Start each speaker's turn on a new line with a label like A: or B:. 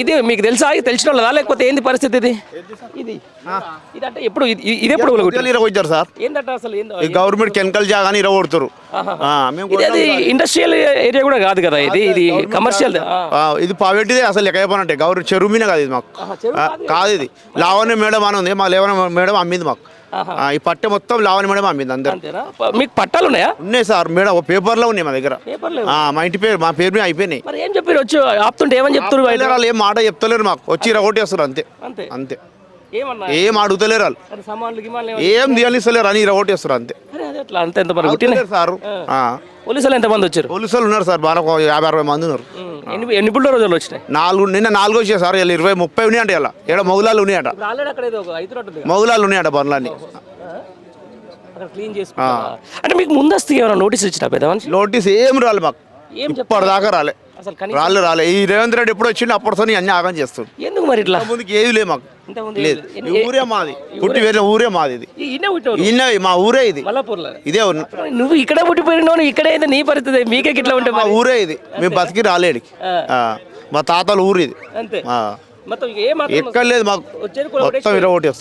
A: ఇది మీకు తెలుసా? తెలిసిన వాళ్ళదా లేకపోతే ఏంది పరిస్థితి ఇది? ఇది. ఇది అంటే ఎప్పుడు ఇది ఎప్పుడు
B: ఇరగొచ్చారు సార్.
A: ఏంటంటే అసలు
B: ఈ గవర్నమెంట్ కెమికల్ జాగాని ఇరగొడతారు మేము
A: ఇది అది ఇండస్ట్రియల్ ఏరియా కూడా కాదు కదా ఇది? ఇది కమర్షియల్
B: ఇది పావేటిదే అసలు లెక్క చెప్పానంటే గౌరవ చెరువు మీద కాదు ఇది మాకు. కాదు. ఇది. లావణ్య మేడం అని ఉంది. మా లేవన మేడం అమ్మింది మాకు. ఈ పట్టె మొత్తం లావణ్య మేడం అమ్మింది అందరు.
A: మీకు పట్టాలు ఉన్నాయా
B: ఉన్నాయి సార్ మేడం ఒక పేపర్లో ఉన్నాయి మా దగ్గర. మా ఇంటి పేరు మా పేరు మీద అయిపోయినాయి.
A: మరి ఏం చెప్పారు? వచ్చి ఆపుతుంటే ఏమని చెప్తారు?
B: వాళ్ళు ఏం మాట చెప్తలేరు మాకు. వచ్చి ఇరగొట్టేస్తారు అంతే.
A: అంతే.
B: అంతే. ఏం అడుగుతలేరు వాళ్ళు? ఏం తీయనిస్తలేరు అని ఇరగొట్టేస్తారు అంతే.
A: అరే అదే అట్లా అంత ఎంత మరి పుట్టిన
B: సార్. ఆ.
A: పోలీసులు ఎంతమంది వచ్చారు?
B: పోలీసులు ఉన్నారు సార్ బాగా ఒక యాభై అరవై మంది ఉన్నారు.
A: ఎన్ని ఎన్ని బుల్డో రోజులు వచ్చినాయి?
B: నాలుగు నిన్న నాలుగు వచ్చాయి సార్ ఇలా ఇరవై ముప్పై ఉన్నాయంట ఇలా ఇక్కడ మొగులాలు ఉన్నాయట. మొగులాలు ఉన్నాయట
A: అక్కడ క్లీన్ చేసుకుంటా. అంటే మీకు ముందస్తు ఏమైనా నోటీస్ ఇచ్చిన పెద్ద
B: నోటీస్ ఏం రాలే మాకు.
A: ఏం చెప్ప
B: ఇప్పటిదాకా రాలే.
A: అసలు కనీసం
B: రాలే రాలే. ఈ రేవంత్ రెడ్డి ఎప్పుడు వచ్చిండు అప్పటితో అన్ని ఆగం చేస్తుంది.
A: ఎందుకు మరి ఇట్లా?
B: ముందుకు ఏది లే మాకు.
A: ఇంతకుముందు
B: లేదు. ఈ ఊరే మాది. పుట్టి వేరే ఊరే మాది ఇది.
A: ఈ- ఈయనే
B: మా ఊరే ఇది.
A: మల్లాపూర్లో.
B: ఇదే ఉన్న
A: నువ్వు ఇక్కడ పుట్టిపోయినావు ఇక్కడే అయితే నీ పరిస్థితి మీకే ఇట్లా ఉంటే
B: మా
A: మరి.
B: ఊరే ఇది. మేము బతికి రాలేడికి
A: ఆ.
B: మా తాతల ఊరు ఇది.
A: అంతే.
B: ఆ.
A: మొత్తం ఏ మాత్రం
B: ఎక్కడ లేదు మాకు.
A: వచ్చేది కూడా ఒకటే
B: మొత్తం